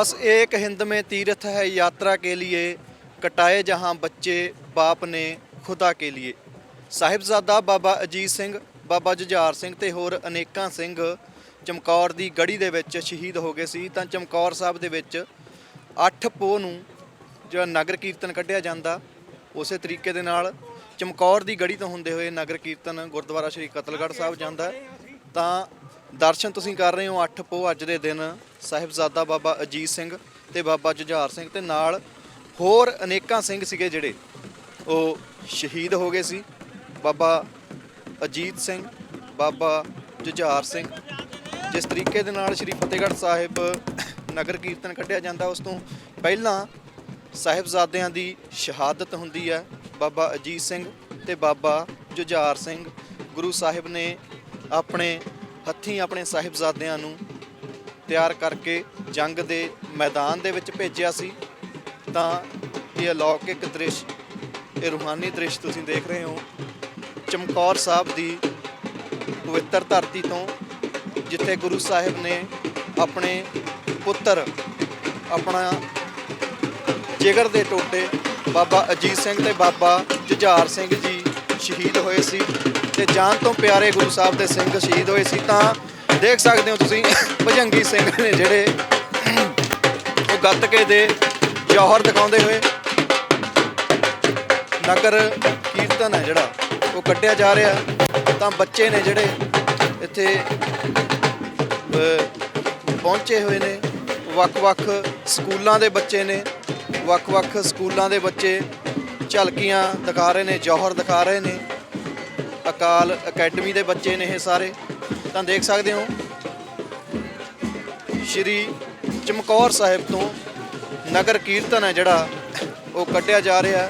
बस एक हिंद में तीर्थ है यात्रा के लिए कटाए जहां बच्चे बाप ने ਖੁਦਾ ਕੇ ਲਈ ਸਾਹਿਬਜ਼ਾਦਾ ਬਾਬਾ ਅਜੀਤ ਸਿੰਘ ਬਾਬਾ ਜੁਝਾਰ ਸਿੰਘ ਤੇ ਹੋਰ ਅਨੇਕਾਂ ਸਿੰਘ ਚਮਕੌਰ ਦੀ ਗੜੀ ਦੇ ਵਿੱਚ ਸ਼ਹੀਦ ਹੋ ਗਏ ਸੀ ਤਾਂ ਚਮਕੌਰ ਸਾਹਿਬ ਦੇ ਵਿੱਚ 8 ਪੋਹ ਨੂੰ ਜਿਹੜਾ ਨਗਰ ਕੀਰਤਨ ਕੱਢਿਆ ਜਾਂਦਾ ਉਸੇ ਤਰੀਕੇ ਦੇ ਨਾਲ ਚਮਕੌਰ ਦੀ ਗੜੀ ਤੋਂ ਹੁੰਦੇ ਹੋਏ ਨਗਰ ਕੀਰਤਨ ਗੁਰਦੁਆਰਾ ਸ਼੍ਰੀ ਕਤਲਗੜ੍ਹ ਸਾਹਿਬ ਜਾਂਦਾ ਹੈ। ਤਾਂ ਦਰਸ਼ਨ ਤੁਸੀਂ ਕਰ ਰਹੇ ਹੋ 8 ਪੋਹ ਅੱਜ ਦੇ ਦਿਨ ਸਾਹਿਬਜ਼ਾਦਾ ਬਾਬਾ ਅਜੀਤ ਸਿੰਘ ਤੇ ਬਾਬਾ ਜੁਝਾਰ ਸਿੰਘ ਤੇ ਨਾਲ ਹੋਰ ਅਨੇਕਾਂ ਸਿੰਘ ਸੀਗੇ ਜਿਹੜੇ ਉਹ ਸ਼ਹੀਦ ਹੋ ਗਏ ਸੀ। ਬਾਬਾ ਅਜੀਤ ਸਿੰਘ, ਬਾਬਾ ਜੁਝਾਰ ਸਿੰਘ, ਜਿਸ ਤਰੀਕੇ ਦੇ ਨਾਲ ਸ੍ਰੀ ਫਤਿਹਗੜ੍ਹ ਸਾਹਿਬ ਨਗਰ ਕੀਰਤਨ ਕੱਢਿਆ ਜਾਂਦਾ, ਉਸ ਤੋਂ ਪਹਿਲਾਂ ਸਾਹਿਬਜ਼ਾਦਿਆਂ ਦੀ ਸ਼ਹਾਦਤ ਹੁੰਦੀ ਹੈ। ਬਾਬਾ ਅਜੀਤ ਸਿੰਘ ਤੇ ਬਾਬਾ ਜੁਝਾਰ ਸਿੰਘ ਗੁਰੂ ਸਾਹਿਬ ਨੇ ਆਪਣੇ ਹੱਥੀਂ ਆਪਣੇ ਸਾਹਿਬਜ਼ਾਦਿਆਂ ਨੂੰ ਤਿਆਰ ਕਰਕੇ ਜੰਗ ਦੇ ਮੈਦਾਨ ਦੇ ਵਿੱਚ ਭੇਜਿਆ ਸੀ, ਤਾਂ ਇਹ ਅਲੌਕਿਕ ਦ੍ਰਿਸ਼, ਇਹ ਰੂਹਾਨੀ ਦ੍ਰਿਸ਼ ਤੁਸੀਂ ਦੇਖ ਰਹੇ ਹੋ। ਚਮਕੌਰ ਸਾਹਿਬ ਦੀ ਪਵਿੱਤਰ ਧਰਤੀ ਤੋਂ, ਜਿੱਥੇ ਗੁਰੂ ਸਾਹਿਬ ਨੇ ਆਪਣੇ ਪੁੱਤਰ, ਆਪਣਾ ਜਿਗਰ ਦੇ ਟੋਟੇ, ਬਾਬਾ ਅਜੀਤ ਸਿੰਘ ਤੇ ਬਾਬਾ ਜੁਝਾਰ ਸਿੰਘ ਜੀ ਸ਼ਹੀਦ ਹੋਏ ਸੀ ਤੇ ਜਾਨ ਤੋਂ ਪਿਆਰੇ ਗੁਰੂ ਸਾਹਿਬ ਦੇ ਸਿੰਘ ਸ਼ਹੀਦ ਹੋਏ ਸੀ, ਤਾਂ ਦੇਖ ਸਕਦੇ ਹੋ ਤੁਸੀਂ ਭਜੰਗੀ ਸਿੰਘ ਨੇ ਜਿਹੜੇ ਉਹ ਗੱਤਕੇ ਦੇ ਜੌਹਰ ਦਿਖਾਉਂਦੇ ਹੋਏ ਨਗਰ ਕੀਰਤਨ ਹੈ ਜਿਹੜਾ, ਉਹ ਕੱਢਿਆ ਜਾ ਰਿਹਾ। ਤਾਂ ਬੱਚੇ ਨੇ ਜਿਹੜੇ ਇੱਥੇ ਪਹੁੰਚੇ ਹੋਏ ਨੇ। ਵੱਖ-ਵੱਖ ਸਕੂਲਾਂ ਦੇ ਬੱਚੇ ਨੇ। ਵੱਖ-ਵੱਖ ਸਕੂਲਾਂ ਦੇ ਬੱਚੇ ਝਲਕੀਆਂ ਦਿਖਾ ਰਹੇ ਨੇ, ਜੌਹਰ ਦਿਖਾ ਰਹੇ ਨੇ। ਅਕਾਲ ਅਕੈਡਮੀ ਦੇ ਬੱਚੇ ਨੇ ਇਹ ਸਾਰੇ। ਤਾਂ ਦੇਖ ਸਕਦੇ ਹੋ। ਸ਼੍ਰੀ ਚਮਕੌਰ ਸਾਹਿਬ ਤੋਂ ਨਗਰ ਕੀਰਤਨ ਹੈ ਜਿਹੜਾ, ਉਹ ਕੱਢਿਆ ਜਾ ਰਿਹਾ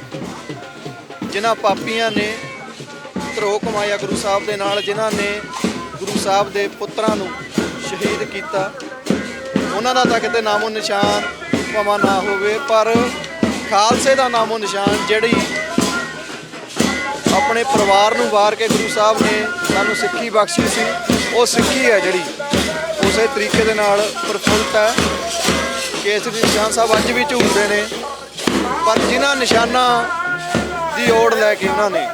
ਜਿਨ੍ਹਾਂ ਪਾਪੀਆਂ ਨੇ ਧਰੋ ਕਮਾਇਆ ਗੁਰੂ ਸਾਹਿਬ ਦੇ ਨਾਲ, ਜਿਨ੍ਹਾਂ ਨੇ ਗੁਰੂ ਸਾਹਿਬ ਦੇ ਪੁੱਤਰਾਂ ਨੂੰ ਸ਼ਹੀਦ ਕੀਤਾ। ਉਹਨਾਂ ਦਾ ਤਾਂ ਕਿਤੇ ਨਾਮੋ ਨਿਸ਼ਾਨ ਭਾਵੇਂ ਨਾ ਹੋਵੇ, ਪਰ ਖਾਲਸੇ ਦਾ ਨਾਮੋ ਨਿਸ਼ਾਨ ਜਿਹੜੀ ਆਪਣੇ ਪਰਿਵਾਰ ਨੂੰ ਵਾਰ ਕੇ ਗੁਰੂ ਸਾਹਿਬ ਨੇ ਸਾਨੂੰ ਸਿੱਖੀ ਬਖਸ਼ੀ ਸੀ। ਉਹ ਸਿੱਖੀ ਹੈ ਜਿਹੜੀ। ਉਸੇ ਤਰੀਕੇ ਦੇ ਨਾਲ ਪ੍ਰਫੁੱਲਤ ਹੈ। ਕੇਸਰੀ ਨਿਸ਼ਾਨ ਸਾਹਿਬ ਅੱਜ ਵੀ ਝੂਲਦੇ ਨੇ। ਪਰ ਜਿਨ੍ਹਾਂ ਨਿਸ਼ਾਨਾਂ ਦੀ ਓੜ ਲੈ ਕੇ ਉਹਨਾਂ ਨੇ,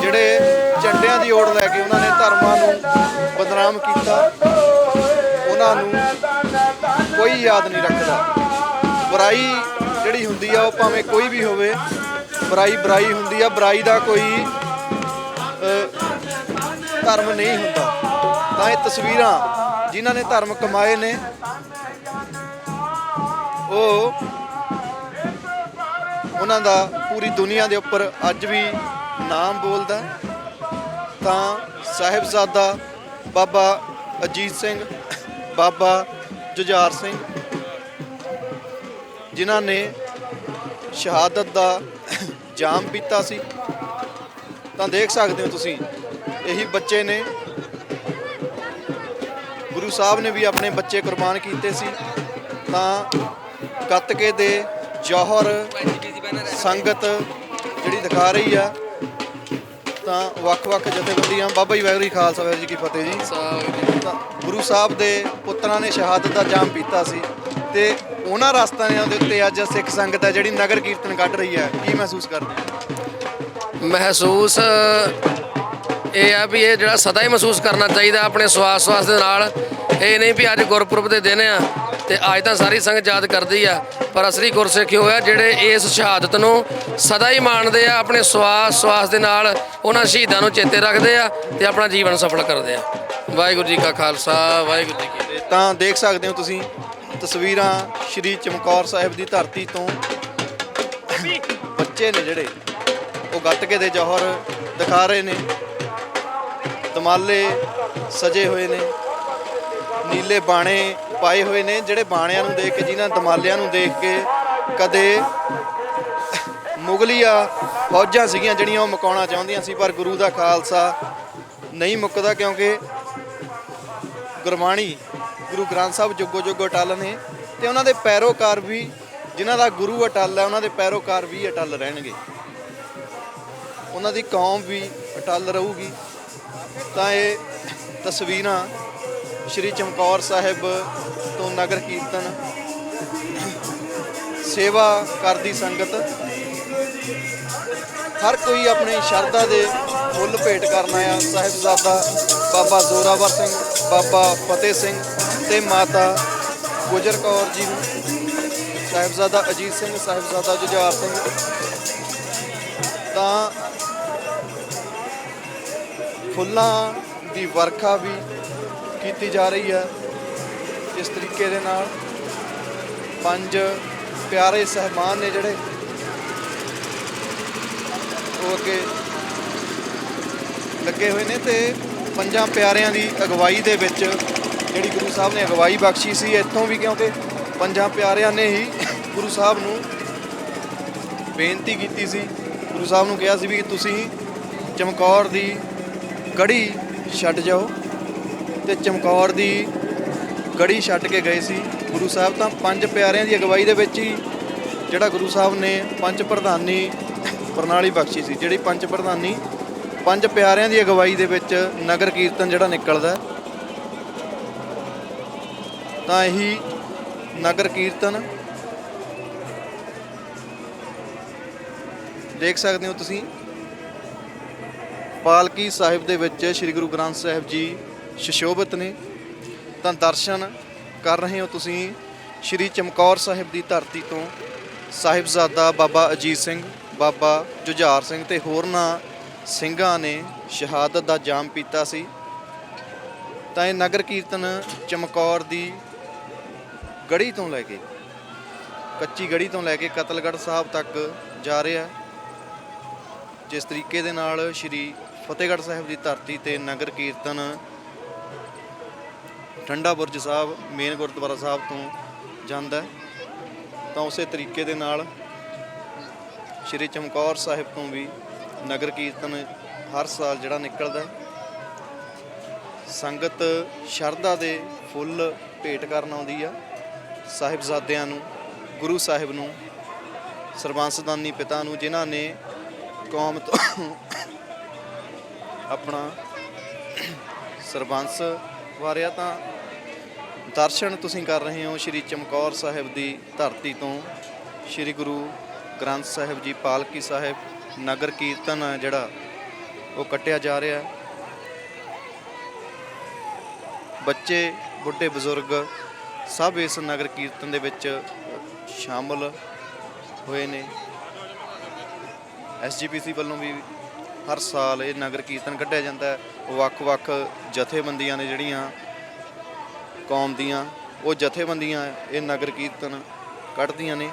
ਜਿਹੜੇ ਝੰਡਿਆਂ ਦੀ ਓੜ ਲੈ ਕੇ ਉਹਨਾਂ ਨੇ ਧਰਮਾਂ ਨੂੰ ਬਦਨਾਮ ਕੀਤਾ, ਉਹਨਾਂ ਨੂੰ ਕੋਈ ਯਾਦ ਨਹੀਂ ਰੱਖਦਾ। ਬੁਰਾਈ ਜਿਹੜੀ ਹੁੰਦੀ ਆ, ਉਹ ਭਾਵੇਂ ਕੋਈ ਵੀ ਹੋਵੇ, ਬੁਰਾਈ ਬੁਰਾਈ ਹੁੰਦੀ ਆ। ਬੁਰਾਈ ਦਾ ਕੋਈ ਧਰਮ ਨਹੀਂ ਹੁੰਦਾ। ਤਾਂ ਇਹ ਤਸਵੀਰਾਂ ਜਿਨ੍ਹਾਂ ਨੇ ਧਰਮ ਕਮਾਏ ਨੇ, ਉਹ ਉਹਨਾਂ ਦਾ ਪੂਰੀ ਦੁਨੀਆ ਦੇ ਉੱਪਰ ਅੱਜ ਵੀ ਨਾਮ ਬੋਲਦਾ ਤਾਂ ਸਾਹਿਬਜ਼ਾਦਾ ਬਾਬਾ ਅਜੀਤ ਸਿੰਘ, ਬਾਬਾ ਜੁਝਾਰ ਸਿੰਘ, ਜਿਨ੍ਹਾਂ ਨੇ ਸ਼ਹਾਦਤ ਦਾ ਜਾਮ ਪੀਤਾ ਸੀ। ਤਾਂ ਦੇਖ ਸਕਦੇ ਹੋ ਤੁਸੀਂ, ਇਹੀ ਬੱਚੇ ਨੇ ਗੁਰੂ ਸਾਹਿਬ ਨੇ ਵੀ ਆਪਣੇ ਬੱਚੇ ਕੁਰਬਾਨ ਕੀਤੇ ਸੀ, ਤਾਂ ਗੱਤਕੇ ਦੇ ਜੋਹਰ ਸੰਗਤ ਜਿਹੜੀ ਦਿਖਾ ਰਹੀ ਆ, ਤਾਂ ਵੱਖ-ਵੱਖ ਜਥੇਬੰਦੀਆਂ, ਬਾਬਾ ਜੀ ਵਾਹਿਗੁਰੂ ਖਾਲਸਾ, ਵਾਹਿਗੁਰੂ ਜੀ ਕੀ ਫਤਿਹ ਜੀ। ਗੁਰੂ ਸਾਹਿਬ ਦੇ ਪੁੱਤਰਾਂ ਨੇ ਸ਼ਹਾਦਤ ਦਾ ਜਾਮ ਪੀਤਾ ਸੀ ਤੇ ਉਹਨਾਂ ਰਸਤਿਆਂ ਦੇ ਉੱਤੇ ਅੱਜ ਸਿੱਖ ਸੰਗਤ ਹੈ ਜਿਹੜੀ ਨਗਰ ਕੀਰਤਨ ਕੱਢ ਰਹੀ ਹੈ ਕੀ ਮਹਿਸੂਸ ਕਰਦੇ ਮਹਿਸੂਸ ਇਹ ਆ ਵੀ ਇਹ ਜਿਹੜਾ ਸਦਾ ਹੀ ਮਹਿਸੂਸ ਕਰਨਾ ਚਾਹੀਦਾ ਆਪਣੇ ਸਵਾਸ ਸਵਾਸ ਦੇ ਨਾਲ। ਇਹ ਨਹੀਂ ਵੀ ਅੱਜ ਗੁਰਪੁਰਬ ਦੇ ਦਿਨ ਆ ਤੇ ਅੱਜ ਤਾਂ ਸਾਰੀ ਸੰਗਤ ਯਾਦ ਕਰਦੀ ਆ। ਪਰ ਅਸਲੀ ਗੁਰਸਿੱਖ ਉਹ ਆ ਜਿਹੜੇ ਇਸ ਸ਼ਹਾਦਤ ਨੂੰ ਸਦਾ ਹੀ ਮਾਣਦੇ ਆ, ਆਪਣੇ ਸਵਾਸ ਸਵਾਸ ਦੇ ਨਾਲ ਉਹਨਾਂ ਸ਼ਹੀਦਾਂ ਨੂੰ ਚੇਤੇ ਰੱਖਦੇ ਆ ਤੇ ਆਪਣਾ ਜੀਵਨ ਸਫਲ ਕਰਦੇ ਆ। ਵਾਹਿਗੁਰੂ ਜੀ ਕਾ ਖਾਲਸਾ, ਵਾਹਿਗੁਰੂ ਜੀ ਕੀ ਫਤਿਹ। ਤਾਂ ਦੇਖ ਸਕਦੇ ਹੋ ਤੁਸੀਂ ਤਸਵੀਰਾਂ ਸ਼੍ਰੀ ਚਮਕੌਰ ਸਾਹਿਬ ਦੀ ਧਰਤੀ ਤੋਂ। ਬੱਚੇ ਨੇ ਜਿਹੜੇ, ਉਹ ਗੱਤਕੇ ਦੇ ਜੌਹਰ ਦਿਖਾ ਰਹੇ ਨੇ। ਦਮਾਲੇ ਸਜੇ ਹੋਏ ਨੇ, ਨੀਲੇ ਬਾਣੇ ਪਾਏ ਹੋਏ ਨੇ, ਜਿਹੜੇ ਬਾਣਿਆਂ ਨੂੰ ਦੇਖ ਕੇ, ਜਿਨ੍ਹਾਂ ਦਮਾਲਿਆਂ ਨੂੰ ਦੇਖ ਕੇ ਕਦੇ ਮੁਗਲੀਆ ਫੌਜਾਂ ਸੀਗੀਆਂ ਜਿਹੜੀਆਂ ਉਹ ਮੁਕਾਉਣਾ ਚਾਹੁੰਦੀਆਂ ਸੀ, ਪਰ ਗੁਰੂ ਦਾ ਖਾਲਸਾ ਨਹੀਂ ਮੁੱਕਦਾ ਕਿਉਂਕਿ ਗੁਰਬਾਣੀ, ਗੁਰੂ ਗ੍ਰੰਥ ਸਾਹਿਬ ਜੁਗੋ ਜੁਗੋ ਅਟਲ ਨੇ ਤੇ ਉਹਨਾਂ ਦੇ ਪੈਰੋਕਾਰ ਵੀ, ਜਿਨ੍ਹਾਂ ਦਾ ਗੁਰੂ ਅਟਲ ਹੈ, ਉਹਨਾਂ ਦੇ ਪੈਰੋਕਾਰ ਵੀ ਅਟਲ ਰਹਿਣਗੇ। ਉਹਨਾਂ ਦੀ ਕੌਮ ਵੀ ਅਟਲ ਰਹੂਗੀ। ਤਾਂ ਇਹ ਤਸਵੀਰਾਂ ਸ਼੍ਰੀ ਚਮਕੌਰ ਸਾਹਿਬ ਤੋਂ ਨਗਰ ਕੀਰਤਨ ਸੇਵਾ ਕਰਦੀ ਸੰਗਤ ਹਰ ਕੋਈ ਆਪਣੀ ਸ਼ਰਧਾ ਦੇ ਫੁੱਲ ਭੇਟ ਕਰਨ ਆਇਆ। ਸਾਹਿਬਜ਼ਾਦਾ ਬਾਬਾ ਜ਼ੋਰਾਵਰ ਸਿੰਘ, ਬਾਬਾ ਫਤਿਹ ਸਿੰਘ ਤੇ ਮਾਤਾ ਗੁਜਰ ਕੌਰ ਜੀ ਨੂੰ। ਸਾਹਿਬਜ਼ਾਦਾ ਅਜੀਤ ਸਿੰਘ, ਸਾਹਿਬਜ਼ਾਦਾ ਜੁਝਾਰ ਸਿੰਘ। ਤਾਂ ਫੁੱਲਾਂ ਦੀ ਵਰਖਾ ਵੀ ਕੀਤੀ ਜਾ ਰਹੀ ਹੈ। ਇਸ ਤਰੀਕੇ ਦੇ ਨਾਲ ਪੰਜ ਪਿਆਰੇ ਸਹਿਬਾਨ ਨੇ ਜਿਹੜੇ ਉਹ ਅੱਗੇ ਲੱਗੇ ਹੋਏ ਨੇ ਤੇ ਪੰਜਾਂ ਪਿਆਰਿਆਂ ਦੀ ਅਗਵਾਈ ਦੇ ਵਿੱਚ ਜਿਹੜੀ ਗੁਰੂ ਸਾਹਿਬ ਨੇ ਅਗਵਾਈ ਬਖਸ਼ੀ ਸੀ, ਇੱਥੋਂ ਵੀ ਕਿਉਂਕਿ ਪੰਜਾਂ ਪਿਆਰਿਆਂ ਨੇ ਹੀ ਗੁਰੂ ਸਾਹਿਬ ਨੂੰ ਬੇਨਤੀ ਕੀਤੀ ਸੀ। ਗੁਰੂ ਸਾਹਿਬ ਨੂੰ ਕਿਹਾ ਸੀ ਵੀ ਤੁਸੀਂ ਚਮਕੌਰ ਦੀ ਗੜੀ ਛੱਡ ਜਾਓ ਤੇ ਚਮਕੌਰ ਦੀ ਗੜੀ ਛੱਡ ਕੇ ਗਏ ਸੀ। ਗੁਰੂ ਸਾਹਿਬ ਤਾਂ ਪੰਜ ਪਿਆਰਿਆਂ ਦੀ ਅਗਵਾਈ ਦੇ ਵਿੱਚ ਹੀ ਜਿਹੜਾ ਗੁਰੂ ਸਾਹਿਬ ਨੇ ਪੰਜ ਪ੍ਰਧਾਨੀ ਪ੍ਰਣਾਲੀ ਬਖਸ਼ੀ ਸੀ, ਜਿਹੜੀ ਪੰਜ ਪ੍ਰਧਾਨੀ ਪੰਜ ਪਿਆਰਿਆਂ ਦੀ ਅਗਵਾਈ ਦੇ ਵਿੱਚ ਨਗਰ ਕੀਰਤਨ ਜਿਹੜਾ ਨਿਕਲਦਾ ਤਾਂ ਇਹੀ ਨਗਰ ਕੀਰਤਨ। ਦੇਖ ਸਕਦੇ ਹੋ ਤੁਸੀਂ। ਪਾਲਕੀ ਸਾਹਿਬ ਦੇ ਵਿੱਚ ਸ੍ਰੀ ਗੁਰੂ ਗ੍ਰੰਥ ਸਾਹਿਬ ਜੀ ਸ਼ਿਸ਼ੋਭਿਤ ਨੇ। ਤਾਂ ਦਰਸ਼ਨ ਕਰ ਰਹੇ ਹੋ ਤੁਸੀਂ ਸ੍ਰੀ ਚਮਕੌਰ ਸਾਹਿਬ ਦੀ ਧਰਤੀ ਤੋਂ। ਸਾਹਿਬਜ਼ਾਦਾ ਬਾਬਾ ਅਜੀਤ ਸਿੰਘ, ਬਾਬਾ ਜੁਝਾਰ ਸਿੰਘ ਤੇ ਹੋਰਨਾਂ ਸਿੰਘਾਂ ਨੇ ਸ਼ਹਾਦਤ ਦਾ ਜਾਮ ਪੀਤਾ ਸੀ। ਤਾਂ ਇਹ ਨਗਰ ਕੀਰਤਨ ਚਮਕੌਰ ਦੀ ਗੜੀ ਤੋਂ ਲੈ ਕੇ, ਕੱਚੀ ਗੜੀ ਤੋਂ ਲੈ ਕੇ ਕਤਲਗੜ੍ਹ ਸਾਹਿਬ ਤੱਕ ਜਾ ਰਿਹਾ। ਜਿਸ ਤਰੀਕੇ ਦੇ ਨਾਲ ਸ੍ਰੀ ਫਤਿਹਗੜ੍ਹ ਸਾਹਿਬ ਦੀ ਧਰਤੀ ਤੇ ਨਗਰ ਕੀਰਤਨ ਠੰਡਾ ਬੁਰਜ ਸਾਹਿਬ, ਮੇਨ ਗੁਰਦੁਆਰਾ ਸਾਹਿਬ ਤੋਂ ਜਾਂਦਾ ਤਾਂ ਉਸੇ ਤਰੀਕੇ ਦੇ ਨਾਲ ਸ੍ਰੀ ਚਮਕੌਰ ਸਾਹਿਬ ਤੋਂ ਵੀ ਨਗਰ ਕੀਰਤਨ ਹਰ ਸਾਲ ਜਿਹੜਾ ਨਿਕਲਦਾ ਸੰਗਤ ਸ਼ਰਧਾ ਦੇ ਫੁੱਲ ਭੇਟ ਕਰਨ ਆਉਂਦੀ ਆ। ਸਾਹਿਬਜ਼ਾਦਿਆਂ ਨੂੰ, ਗੁਰੂ ਸਾਹਿਬ ਨੂੰ, ਸਰਬੰਸਦਾਨੀ ਪਿਤਾ ਨੂੰ, ਜਿਨ੍ਹਾਂ ਨੇ ਕੌਮ ਤੋਂ ਆਪਣਾ ਸਰਬੰਸ ਵਾਰਿਆ ਤਾਂ ਦਰਸ਼ਨ ਤੁਸੀਂ ਕਰ ਰਹੇ ਹੋ ਸ੍ਰੀ ਚਮਕੌਰ ਸਾਹਿਬ ਦੀ ਧਰਤੀ ਤੋਂ। ਸ੍ਰੀ ਗੁਰੂ ਗ੍ਰੰਥ ਸਾਹਿਬ ਜੀ, ਪਾਲਕੀ ਸਾਹਿਬ, ਨਗਰ ਕੀਰਤਨ ਹੈ ਜਿਹੜਾ ਉਹ ਕੱਟਿਆ ਜਾ ਰਿਹਾ ਬੱਚੇ, ਬੁੱਢੇ, ਬਜ਼ੁਰਗ ਸਭ ਇਸ ਨਗਰ ਕੀਰਤਨ ਦੇ ਵਿੱਚ ਸ਼ਾਮਲ ਹੋਏ ਨੇ। ਐਸਜੀਪੀਸੀ ਵੱਲੋਂ ਵੀ ਹਰ ਸਾਲ ਇਹ ਨਗਰ ਕੀਰਤਨ ਕੱਢਿਆ ਜਾਂਦਾ ਵੱਖ-ਵੱਖ ਜਥੇਬੰਦੀਆਂ ਨੇ ਜਿਹੜੀਆਂ ਕੌਮ ਦੀਆਂ, ਉਹ ਜਥੇਬੰਦੀਆਂ ਇਹ ਨਗਰ ਕੀਰਤਨ ਕੱਢਦੀਆਂ ਨੇ।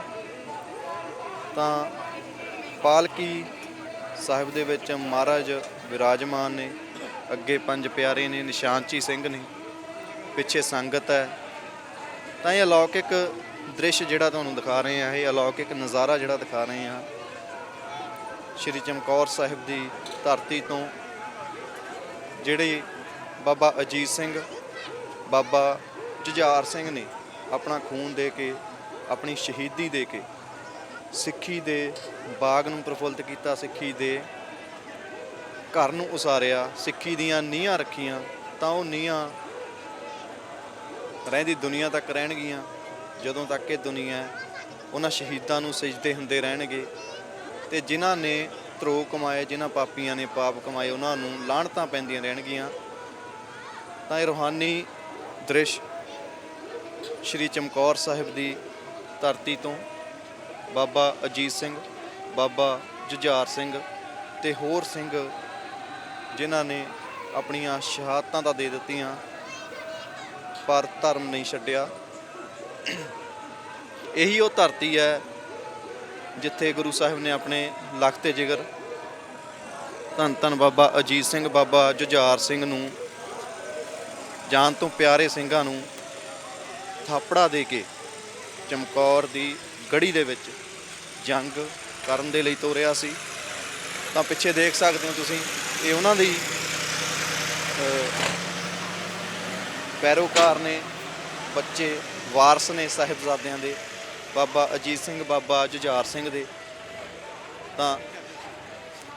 ਤਾਂ ਪਾਲਕੀ ਸਾਹਿਬ ਦੇ ਵਿੱਚ ਮਹਾਰਾਜ ਵਿਰਾਜਮਾਨ ਨੇ, ਅੱਗੇ ਪੰਜ ਪਿਆਰੇ ਨੇ ਨਿਸ਼ਾਨਚੀ ਸਿੰਘ ਨੇ, ਪਿੱਛੇ ਸੰਗਤ ਹੈ। ਤਾਂ ਇਹ ਅਲੌਕਿਕ ਦ੍ਰਿਸ਼ ਜਿਹੜਾ ਤੁਹਾਨੂੰ ਦਿਖਾ ਰਹੇ ਆ ਇਹ ਅਲੌਕਿਕ ਨਜ਼ਾਰਾ ਜਿਹੜਾ ਦਿਖਾ ਰਹੇ ਆ ਸ਼੍ਰੀ ਚਮਕੌਰ ਸਾਹਿਬ ਦੀ ਧਰਤੀ ਤੋਂ ਜਿਹੜੇ ਬਾਬਾ ਅਜੀਤ ਸਿੰਘ, ਬਾਬਾ ਜੁਝਾਰ ਸਿੰਘ ਨੇ ਆਪਣਾ ਖੂਨ ਦੇ ਕੇ, ਆਪਣੀ ਸ਼ਹੀਦੀ ਦੇ ਕੇ ਸਿੱਖੀ ਦੇ ਬਾਗ ਨੂੰ ਪ੍ਰਫੁੱਲਤ ਕੀਤਾ, ਸਿੱਖੀ ਦੇ ਘਰ ਨੂੰ ਉਸਾਰਿਆ, ਸਿੱਖੀ ਦੀਆਂ ਨੀਹਾਂ ਰੱਖੀਆਂ, ਤਾਂ ਉਹ ਨੀਹਾਂ ਰਹਿੰਦੀ ਦੁਨੀਆ ਤੱਕ ਰਹਿਣਗੀਆਂ, ਜਦੋਂ ਤੱਕ ਇਹ ਦੁਨੀਆ ਉਹਨਾਂ ਸ਼ਹੀਦਾਂ ਨੂੰ ਸਜਦੇ ਹੁੰਦੇ ਰਹਿਣਗੇ। ਤੇ ਜਿਨ੍ਹਾਂ ਨੇ ਧਰੋ ਕਮਾਏ, ਜਿਨ੍ਹਾਂ ਪਾਪੀਆਂ ਨੇ ਪਾਪ ਕਮਾਏ, ਉਹਨਾਂ ਨੂੰ ਲਾਹਣਤਾਂ ਪੈਂਦੀਆਂ ਰਹਿਣਗੀਆਂ। ਤਾਂ ਇਹ ਰੋਹਾਨੀ ਦ੍ਰਿਸ਼ ਸ਼੍ਰੀ ਚਮਕੌਰ ਸਾਹਿਬ ਦੀ ਧਰਤੀ ਤੋਂ ਬਾਬਾ ਅਜੀਤ ਸਿੰਘ, ਬਾਬਾ ਜੁਝਾਰ ਸਿੰਘ ਤੇ ਹੋਰ ਸਿੰਘ ਜਿਨ੍ਹਾਂ ਨੇ ਆਪਣੀਆਂ ਸ਼ਹਾਦਤਾਂ ਤਾਂ ਦੇ ਦਿੱਤੀਆਂ, ਪਰ ਧਰਮ ਨਹੀਂ ਛੱਡਿਆ। ਇਹੀ ਉਹ ਧਰਤੀ ਹੈ ਜਿੱਥੇ ਗੁਰੂ ਸਾਹਿਬ ਨੇ ਆਪਣੇ ਲਖ ਤੇ ਜਿਗਰ ਧੰਨ ਧੰਨ ਬਾਬਾ ਅਜੀਤ ਸਿੰਘ, ਬਾਬਾ ਜੁਝਾਰ ਸਿੰਘ ਨੂੰ, ਜਾਨ ਤੋਂ ਪਿਆਰੇ ਸਿੰਘਾਂ ਨੂੰ ਥਾਪੜਾ ਦੇ ਕੇ ਚਮਕੌਰ ਦੀ ਗੜੀ ਦੇ ਵਿੱਚ ਜੰਗ ਕਰਨ ਦੇ ਲਈ ਤੋਰਿਆ ਸੀ। ਤਾਂ ਪਿੱਛੇ ਦੇਖ ਸਕਦੇ ਹੋ ਤੁਸੀਂ, ਇਹ ਉਹਨਾਂ ਦੀ ਪੈਰੋਕਾਰ ਨੇ, ਬੱਚੇ ਵਾਰਸ ਨੇ ਸਾਹਿਬਜ਼ਾਦਿਆਂ ਦੇ ਬਾਬਾ ਅਜੀਤ ਸਿੰਘ, ਬਾਬਾ ਜੁਝਾਰ ਸਿੰਘ ਦੇ। ਤਾਂ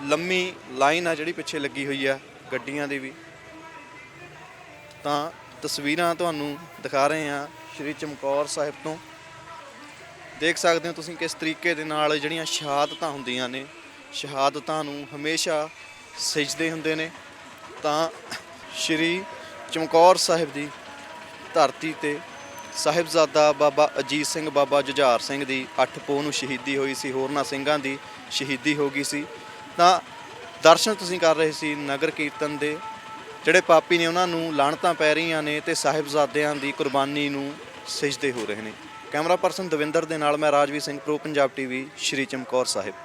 ਲੰਮੀ ਲਾਈਨ ਆ ਜਿਹੜੀ ਪਿੱਛੇ ਲੱਗੀ ਹੋਈ ਆ, ਗੱਡੀਆਂ ਦੀ ਵੀ। ਤਾਂ ਤਸਵੀਰਾਂ ਤੁਹਾਨੂੰ ਦਿਖਾ ਰਹੇ ਹਾਂ ਸ਼੍ਰੀ ਚਮਕੌਰ ਸਾਹਿਬ ਤੋਂ। ਦੇਖ ਸਕਦੇ ਹੋ ਤੁਸੀਂ ਕਿਸ ਤਰੀਕੇ ਦੇ ਨਾਲ ਜਿਹੜੀਆਂ ਸ਼ਹਾਦਤਾਂ ਹੁੰਦੀਆਂ ਨੇ। ਸ਼ਹਾਦਤਾਂ ਨੂੰ ਹਮੇਸ਼ਾ ਸਜਦੇ ਹੁੰਦੇ ਨੇ। ਤਾਂ ਸ਼੍ਰੀ ਚਮਕੌਰ ਸਾਹਿਬ ਦੀ ਧਰਤੀ ਤੇ ਸਾਹਿਬਜ਼ਾਦਾ ਬਾਬਾ ਅਜੀਤ ਸਿੰਘ ਬਾਬਾ ਜੁਝਾਰ ਸਿੰਘ ਦੀ 8 ਪੋਹ ਨੂੰ ਸ਼ਹੀਦੀ ਹੋਈ ਸੀ, ਹੋਰਨਾਂ ਸਿੰਘਾਂ ਦੀ ਸ਼ਹੀਦੀ ਹੋ ਗਈ ਸੀ। ਤਾਂ ਦਰਸ਼ਨ ਤੁਸੀਂ ਕਰ ਰਹੇ ਸੀ ਨਗਰ ਕੀਰਤਨ ਦੇ, ਜਿਹੜੇ ਪਾਪੀ ਨੇ ਉਹਨਾਂ ਨੂੰ ਲਾਣਤਾਂ ਪੈ ਰਹੀਆਂ ਨੇ ਤੇ ਸਾਹਿਬਜ਼ਾਦਿਆਂ ਦੀ ਕੁਰਬਾਨੀ ਨੂੰ ਸਜਦੇ ਹੋ ਰਹੇ ਨੇ। ਕੈਮਰਾ ਪਰਸਨ ਦਵਿੰਦਰ ਦੇ ਨਾਲ ਮੈਂ ਰਾਜਵੀਰ ਸਿੰਘ, ਪ੍ਰੋ ਪੰਜਾਬ ਟੀਵੀ, ਸ਼੍ਰੀ ਚਮਕੌਰ ਸਾਹਿਬ।